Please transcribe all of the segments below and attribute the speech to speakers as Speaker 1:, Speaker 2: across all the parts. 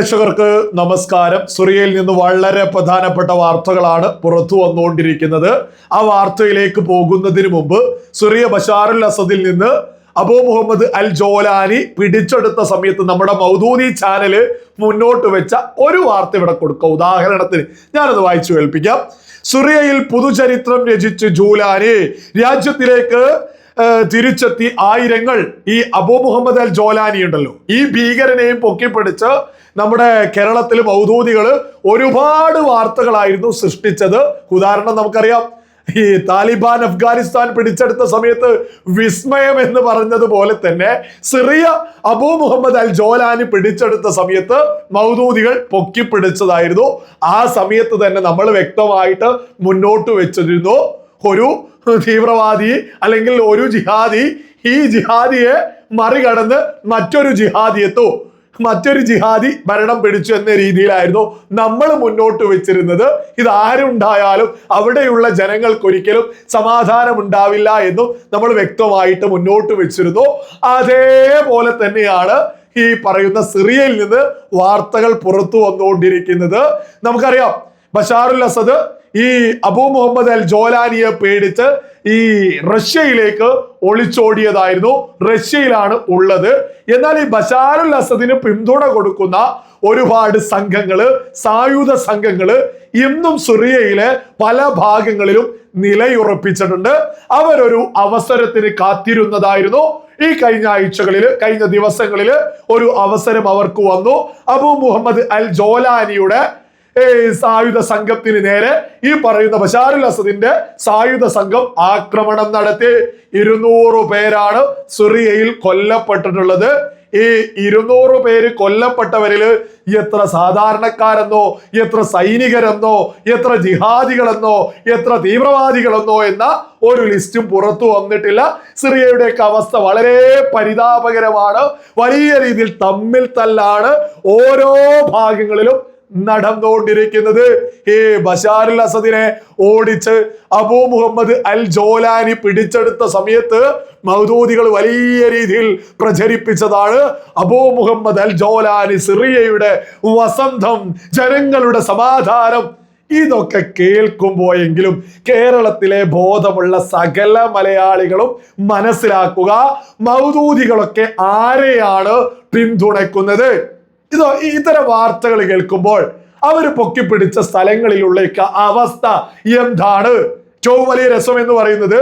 Speaker 1: പ്രേക്ഷകർക്ക് നമസ്കാരം. സുറിയയിൽ നിന്ന് വളരെ പ്രധാനപ്പെട്ട വാർത്തകളാണ് പുറത്തു വന്നുകൊണ്ടിരിക്കുന്നത്. ആ വാർത്തയിലേക്ക് പോകുന്നതിന് മുമ്പ് സുറിയ ബഷാറുൽ അസദിൽ നിന്ന് അബൂ മുഹമ്മദ് അൽ ജോലാനി പിടിച്ചെടുത്ത സമയത്ത് നമ്മുടെ മൗദൂദി ചാനൽ മുന്നോട്ട് വെച്ച ഒരു വാർത്ത ഇവിടെ കൊടുക്കുക ഉദാഹരണത്തിന് ഞാനത് വായിച്ചു കേൾപ്പിക്കാം. സുറിയയിൽ പുതുചരിത്രം രചിച്ച് ജൂലാനി രാജ്യത്തിലേക്ക് തിരിച്ചെത്തി ആയിരങ്ങൾ ഈ അബൂ മുഹമ്മദ് അൽ ജോലാനി ഉണ്ടല്ലോ. ഈ ഭീകരനെയും പൊക്കിപ്പിടിച്ച് നമ്മുടെ കേരളത്തിൽ മൗദൂദികൾ ഒരുപാട് വാർത്തകളായിരുന്നു സൃഷ്ടിച്ചത്. ഉദാഹരണം നമുക്കറിയാം. ഈ താലിബാൻ അഫ്ഗാനിസ്ഥാൻ പിടിച്ചെടുത്ത സമയത്ത് വിസ്മയം എന്ന് പറഞ്ഞതുപോലെ തന്നെ Syria Abu Mohammed al Jolani പിടിച്ചെടുത്ത സമയത്ത് മൗദൂദികൾ പൊക്കിപ്പിടിച്ചതായിരുന്നു ആ സമയത്ത് തന്നെ നമ്മൾ വ്യക്തമായിട്ട് മുന്നോട്ട് വെച്ചിരുന്നു. ഒരു തീവ്രവാദി അല്ലെങ്കിൽ ഒരു ജിഹാദി ഈ ജിഹാദിയെ മറികടന്ന് മറ്റൊരു ജിഹാദിയെത്തോ മറ്റൊരു ജിഹാദി ഭരണം പിടിച്ചു എന്ന രീതിയിലായിരുന്നു നമ്മൾ മുന്നോട്ട് വെച്ചിരുന്നത്. ഇത് ആരുണ്ടായാലും അവിടെയുള്ള ജനങ്ങൾക്കൊരിക്കലും സമാധാനം ഉണ്ടാവില്ല എന്നും നമ്മൾ വ്യക്തമായിട്ട് മുന്നോട്ട് വെച്ചിരുന്നു. അതേപോലെ തന്നെയാണ് ഈ പറയുന്ന സിറിയയിൽ നിന്ന് വാർത്തകൾ പുറത്തു വന്നുകൊണ്ടിരിക്കുന്നത്. നമുക്കറിയാം ബഷാറുൽ അസദ് ഈ അബു മുഹമ്മദ് അൽ ജോലാനിയെ പേടിച്ച് ഈ റഷ്യയിലേക്ക് ഒളിച്ചോടിയതായിരുന്നു. റഷ്യയിലാണ് ഉള്ളത്. എന്നാൽ ഈ ബഷാറുൽ അസദിന് പിന്തുണ കൊടുക്കുന്ന ഒരുപാട് സംഘങ്ങൾ സായുധ സംഘങ്ങൾ ഇന്നും സിറിയയിലെ പല ഭാഗങ്ങളിലും നിലയുറപ്പിച്ചിട്ടുണ്ട്. അവരൊരു അവസരത്തിന് കാത്തിരുന്നതായിരുന്നു. ഈ കഴിഞ്ഞ ആഴ്ചകളിൽ കഴിഞ്ഞ ദിവസങ്ങളിൽ ഒരു അവസരം അവർക്ക് വന്നു. അബു മുഹമ്മദ് അൽ ജോലാനിയുടെ സായുധ സംഘത്തിന് നേരെ ഈ പറയുന്ന ബഷാറുൽ അസദിന്റെ സായുധ സംഘം ആക്രമണം നടത്തി. ഇരുന്നൂറ് പേരാണ് സിറിയയിൽ കൊല്ലപ്പെട്ടിട്ടുള്ളത്. ഈ ഇരുന്നൂറ് പേര് കൊല്ലപ്പെട്ടവരിൽ എത്ര സാധാരണക്കാരെന്നോ എത്ര സൈനികരെന്നോ എത്ര ജിഹാദികളെന്നോ എത്ര തീവ്രവാദികളെന്നോ എന്ന ഒരു ലിസ്റ്റും പുറത്തു വന്നിട്ടില്ല. സിറിയയുടെയൊക്കെ അവസ്ഥ വളരെ പരിതാപകരമാണ്. വലിയ രീതിയിൽ തമ്മിൽ തല്ലാണ്. ഓരോ ഭാഗങ്ങളിലും നടന്നുകൊണ്ടിരിക്കുന്നത്. ഈ അൽ അസദിനെ ഓടിച്ച് അബൂ മുഹമ്മദ് അൽ ജോലാനി പിടിച്ചെടുത്ത സമയത്ത് മൗദൂദികൾ വലിയ രീതിയിൽ പ്രചരിപ്പിച്ചതാണ് അബൂ മുഹമ്മദ് അൽ ജോലാനി സിറിയയുടെ വസന്തം ജനങ്ങളുടെ സമാധാനം. ഇതൊക്കെ കേൾക്കുമ്പോയെങ്കിലും കേരളത്തിലെ ബോധമുള്ള സകല മലയാളികളും മനസ്സിലാക്കുക മൗദൂദികളൊക്കെ ആരെയാണ് പിന്തുണയ്ക്കുന്നത്? ഇതോ ഇത്തരം വാർത്തകൾ കേൾക്കുമ്പോൾ അവർ പൊക്കിപ്പിടിച്ച സ്ഥലങ്ങളിലുള്ള അവസ്ഥ എന്താണ്? ഏറ്റവും വലിയ രസം എന്ന് പറയുന്നത്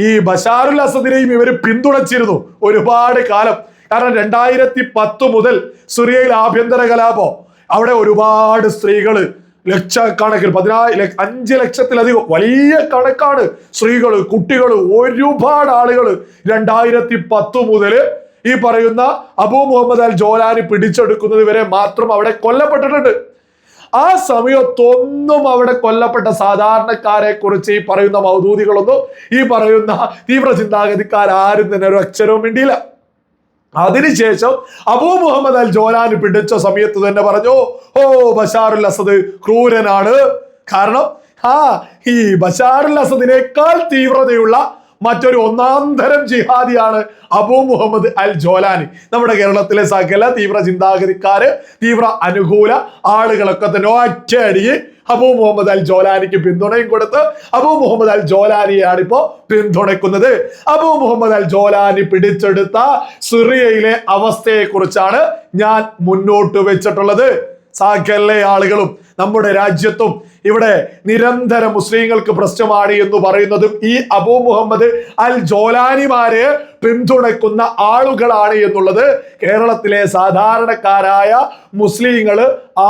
Speaker 1: ഈ ബഷാറുൽ അസദിനെയും ഇവർ പിന്തുണച്ചിരുന്നു ഒരുപാട് കാലം. കാരണം രണ്ടായിരത്തി പത്ത് മുതൽ സിറിയയിൽ ആഭ്യന്തര കലാപം. അവിടെ ഒരുപാട് സ്ത്രീകൾ ലക്ഷക്കണക്കിൽ പതിനായി അഞ്ച് ലക്ഷത്തിലധികം വലിയ കണക്കാണ് സ്ത്രീകൾ കുട്ടികൾ ഒരുപാട് ആളുകൾ രണ്ടായിരത്തി പത്ത് മുതൽ ഈ പറയുന്ന അബൂ മുഹമ്മദ് അൽ ജോലാനി പിടിച്ചെടുക്കുന്നത് വരെ മാത്രം അവിടെ കൊല്ലപ്പെട്ടിട്ടുണ്ട്. ആ സമയത്തൊന്നും അവിടെ കൊല്ലപ്പെട്ട സാധാരണക്കാരെ കുറിച്ച് ഈ പറയുന്ന മൗദൂദികളൊന്നും ഈ പറയുന്ന തീവ്ര ചിന്താഗതിക്കാർ ആരും തന്നെ ഒരു അക്ഷരവും മിണ്ടിയില്ല. അതിനുശേഷം അബൂ മുഹമ്മദ് അൽ ജോലാനി പിടിച്ച സമയത്ത് തന്നെ പറഞ്ഞു ഓ ബഷാറുൽ അസദ് ക്രൂരനാണ്. കാരണം ആ ഈ ബഷാറുൽ അസദിനേക്കാൾ തീവ്രതയുള്ള മറ്റൊരു ഒന്നാം തരം ജിഹാദിയാണ് അബു മുഹമ്മദ് അൽ ജോലാനി. നമ്മുടെ കേരളത്തിലെ സകല തീവ്ര ചിന്താഗതിക്കാര് തീവ്ര അനുകൂല ആളുകളൊക്കെ തന്നെ ഒറ്റയടിയെ അബു മുഹമ്മദ് അൽ ജോലാനിക്ക് പിന്തുണയും കൊടുത്ത് അബു മുഹമ്മദ് അൽ ജോലാനിയാണ് ഇപ്പോ പിന്തുണയ്ക്കുന്നത്. അബു മുഹമ്മദ് അൽ ജോലാനി പിടിച്ചെടുത്ത സിറിയയിലെ അവസ്ഥയെ കുറിച്ചാണ് ഞാൻ മുന്നോട്ട് വെച്ചിട്ടുള്ളത്. സകല ആളുകളും നമ്മുടെ രാജ്യത്തും ഇവിടെ നിരന്തരം മുസ്ലിങ്ങൾക്ക് പ്രശ്നമാണ് എന്ന് പറയുന്നതും ഈ അബൂ മുഹമ്മദ് അൽ ജോലാനിമാരെ പിന്തുണയ്ക്കുന്ന ആളുകളാണ് എന്നുള്ളത് കേരളത്തിലെ സാധാരണക്കാരായ മുസ്ലിങ്ങൾ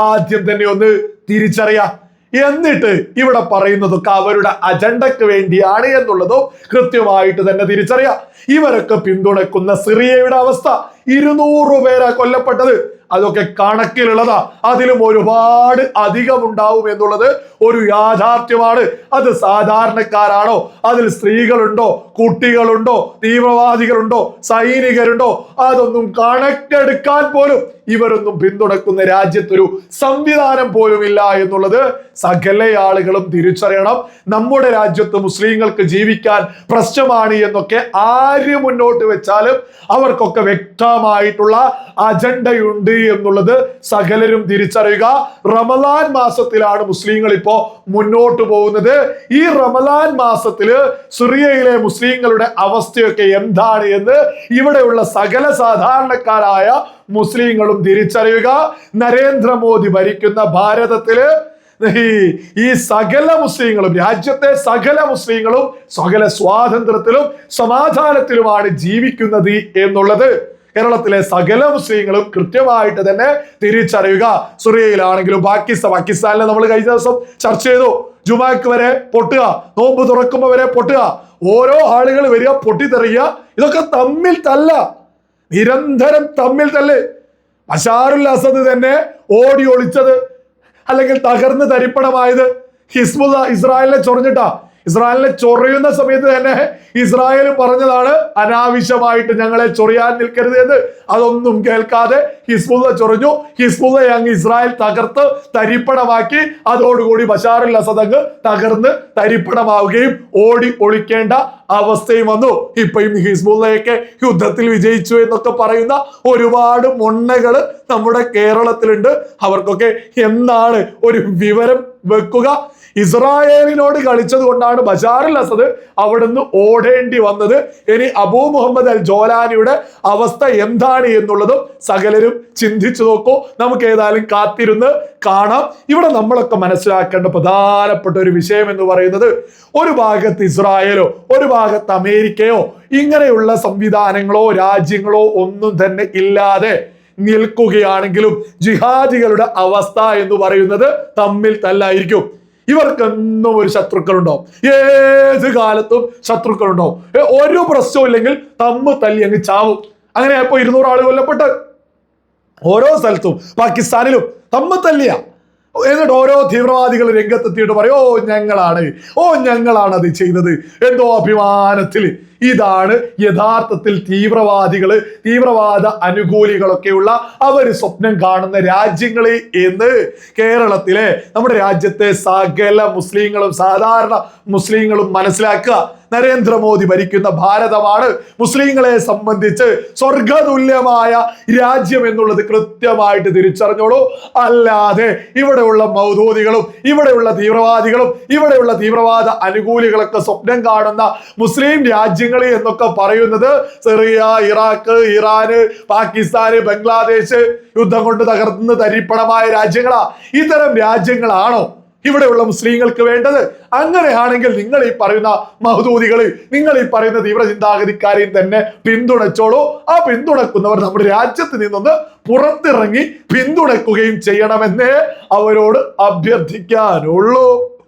Speaker 1: ആദ്യം തന്നെ ഒന്ന് തിരിച്ചറിയാം. എന്നിട്ട് ഇവിടെ പറയുന്നതൊക്കെ അവരുടെ അജണ്ടക്ക് വേണ്ടിയാണ് എന്നുള്ളതും കൃത്യമായിട്ട് തന്നെ തിരിച്ചറിയാം. ഇവരൊക്കെ പിന്തുണയ്ക്കുന്ന സിറിയയുടെ അവസ്ഥ. ഇരുന്നൂറ് പേരാ കൊല്ലപ്പെട്ടത്. അതൊക്കെ കണക്കിലുള്ളതാ. അതിലും ഒരുപാട് അധികം ഉണ്ടാവും എന്നുള്ളത് ഒരു യാഥാർത്ഥ്യമാണ്. അത് സാധാരണക്കാരാണോ? അതിൽ സ്ത്രീകളുണ്ടോ? കുട്ടികളുണ്ടോ? തീവ്രവാദികളുണ്ടോ? സൈനികരുണ്ടോ? അതൊന്നും കണക്കെടുക്കാൻ പോലും ഇവരൊന്നും പിന്തുണക്കുന്ന രാജ്യത്തൊരു സംവിധാനം പോലും ഇല്ല എന്നുള്ളത് സകല ആളുകളും തിരിച്ചറിയണം. നമ്മുടെ രാജ്യത്ത് മുസ്ലിങ്ങൾക്ക് ജീവിക്കാൻ പ്രശ്നമാണ് എന്നൊക്കെ ആര് മുന്നോട്ട് വെച്ചാലും അവർക്കൊക്കെ വ്യക്തമായിട്ടുള്ള അജണ്ടയുണ്ട് എന്നുള്ളത് സകലരും തിരിച്ചറിയുക. റമലാൻ മാസത്തിലാണ് മുസ്ലിങ്ങൾ ഇപ്പോ മുന്നോട്ട് പോകുന്നത്. ഈ റമലാൻ മാസത്തിൽ സിറിയയിലെ മുസ്ലിങ്ങളുടെ അവസ്ഥയൊക്കെ എന്താണ് എന്ന് ഇവിടെയുള്ള സകല സാധാരണക്കാരായ മുസ്ലിങ്ങളും തിരിച്ചറിയുക. നരേന്ദ്രമോദി ഭരിക്കുന്ന ഭാരതത്തിൽ ഈ സകല മുസ്ലിങ്ങളും രാജ്യത്തെ സകല മുസ്ലിങ്ങളും സകല സ്വാതന്ത്ര്യത്തിലും സമാധാനത്തിലുമാണ് ജീവിക്കുന്നത് എന്നുള്ളത്. കേരളത്തിലെ സകല മുസ്ലിങ്ങളും കൃത്യമായിട്ട് തന്നെ തിരിച്ചറിയുക. സുറിയയിലാണെങ്കിലും പാകിസ്ഥാൻ പാകിസ്ഥാനിലെ നമ്മൾ കഴിഞ്ഞ ദിവസം ചർച്ച ചെയ്തു. ജുമാക്ക് വരെ പൊട്ടുക നോമ്പ് തുറക്കുമ്പോൾ വരെ പൊട്ടുക ഓരോ ആളുകൾ വരിക പൊട്ടിത്തെറിയുക ഇതൊക്കെ തമ്മിൽ തല്ല. നിരന്തരം തമ്മിൽ തല്ല്. അഷാറുൽ അസദ് തന്നെ ഓടി ഒളിച്ചത് അല്ലെങ്കിൽ തകർന്ന് തരിപ്പണമായത് ഹിസ്ബുല്ല ഇസ്രായേലിനെ ചൊറിഞ്ഞിട്ടാ. ഇസ്രായേലിനെ ചൊറിയുന്ന സമയത്ത് തന്നെ ഇസ്രായേൽ പറഞ്ഞതാണ് അനാവശ്യമായിട്ട് ഞങ്ങളെ ചൊറിയാൻ നിൽക്കരുത് എന്ന്. അതൊന്നും കേൾക്കാതെ ഹിസ്ബുല്ല ചൊറിഞ്ഞു. ഹിസ്ബുല്ല അങ്ങ് ഇസ്രായേൽ തകർത്ത് തരിപ്പണമാക്കി. അതോടുകൂടി ബഷാറുൽ അസദ് അങ്ങ് തകർന്ന് തരിപ്പണമാവുകയും ഓടി ഒളിക്കേണ്ട അവസ്ഥയും വന്നു. ഇപ്പോഴും ഹിസ്ബുള്ളയൊക്കെ യുദ്ധത്തിൽ വിജയിച്ചു എന്നൊക്കെ പറയുന്ന ഒരുപാട് മൊണ്ണകൾ നമ്മുടെ കേരളത്തിലുണ്ട്. അവർക്കൊക്കെ എന്നാണ് ഒരു വിവരം വെക്കുക? ഇസ്രായേലിനോട് കളിച്ചത് കൊണ്ടാണ് ബഷാറുൽ അസദ് അവിടുന്ന് ഓടേണ്ടി വന്നത്. ഇനി അബൂ മുഹമ്മദ് അൽ ജോലാനിയുടെ അവസ്ഥ എന്താണ് എന്നുള്ളതും സകലരും ചിന്തിച്ചു നോക്കൂ. നമുക്ക് ഏതായാലും കാത്തിരുന്ന് കാണാം. ഇവിടെ നമ്മളൊക്കെ മനസ്സിലാക്കേണ്ട പ്രധാനപ്പെട്ട ഒരു വിഷയം എന്ന് പറയുന്നത് ഒരു ഭാഗത്ത് ഇസ്രായേലോ ഒരു ഭാഗത്ത് അമേരിക്കയോ ഇങ്ങനെയുള്ള സംവിധാനങ്ങളോ രാജ്യങ്ങളോ ഒന്നും തന്നെ ഇല്ലാതെ നിൽക്കുകയാണെങ്കിലും ജിഹാദികളുടെ അവസ്ഥ എന്ന് പറയുന്നത് തമ്മിൽ തല്ലായിരിക്കും. ഇവർക്കെന്നും ഒരു ശത്രുക്കളുണ്ടാവും. ഏത് കാലത്തും ശത്രുക്കളുണ്ടാവും. ഒരു പ്രശ്നവും ഇല്ലെങ്കിൽ തമ്മ് തല്ലി അങ്ങ് ചാവും. അങ്ങനെ ഇപ്പൊ ഇരുന്നൂറ് ആൾ കൊല്ലപ്പെട്ട്. ഓരോ സ്ഥലത്തും പാകിസ്ഥാനിലും തമ്മ് തല്ലിയ. എന്നിട്ട് ഓരോ തീവ്രവാദികൾ രംഗത്തെത്തിയിട്ട് പറയും ഓ ഞങ്ങളാണ്. ഓ ഞങ്ങളാണ് അത് ചെയ്തത്. എന്തോ അഭിമാനത്തിൽ ഇതാണ് യഥാർത്ഥത്തിൽ തീവ്രവാദികൾ തീവ്രവാദ അനുകൂലികളൊക്കെയുള്ള അവർ സ്വപ്നം കാണുന്ന രാജ്യങ്ങളെ എന്ന് കേരളത്തിലെ നമ്മുടെ രാജ്യത്തെ സകല മുസ്ലിങ്ങളും സാധാരണ മുസ്ലിങ്ങളും മനസ്സിലാക്കുക. നരേന്ദ്രമോദി ഭരിക്കുന്ന ഭാരതമാണ് മുസ്ലിങ്ങളെ സംബന്ധിച്ച് സ്വർഗതുല്യമായ രാജ്യം എന്നുള്ളത് കൃത്യമായിട്ട് തിരിച്ചറിഞ്ഞോളൂ. അല്ലാതെ ഇവിടെയുള്ള മൗദൂദികളും ഇവിടെയുള്ള തീവ്രവാദികളും ഇവിടെയുള്ള തീവ്രവാദ അനുകൂലികളൊക്കെ സ്വപ്നം കാണുന്ന മുസ്ലിം രാജ്യങ്ങൾ എന്നൊക്കെ പറയുന്നത് സിറിയ ഇറാഖ് ഇറാന് പാകിസ്ഥാന് ബംഗ്ലാദേശ് യുദ്ധം കൊണ്ട് തകർന്ന് തരിപ്പണമായ രാജ്യങ്ങളാ. ഇത്തരം രാജ്യങ്ങളാണോ ഇവിടെയുള്ള മുസ്ലിങ്ങൾക്ക് വേണ്ടത്? അങ്ങനെയാണെങ്കിൽ നിങ്ങൾ ഈ പറയുന്ന മഹദൂദികൾ നിങ്ങൾ ഈ പറയുന്ന തീവ്ര ചിന്താഗതിക്കാരെയും തന്നെ പിന്തുണച്ചോളൂ. ആ പിന്തുണക്കുന്നവർ നമ്മുടെ രാജ്യത്ത് നിന്നൊന്ന് പുറത്തിറങ്ങി പിന്തുണക്കുകയും ചെയ്യണമെന്നേ അവരോട് അഭ്യർത്ഥിക്കാനുള്ളൂ.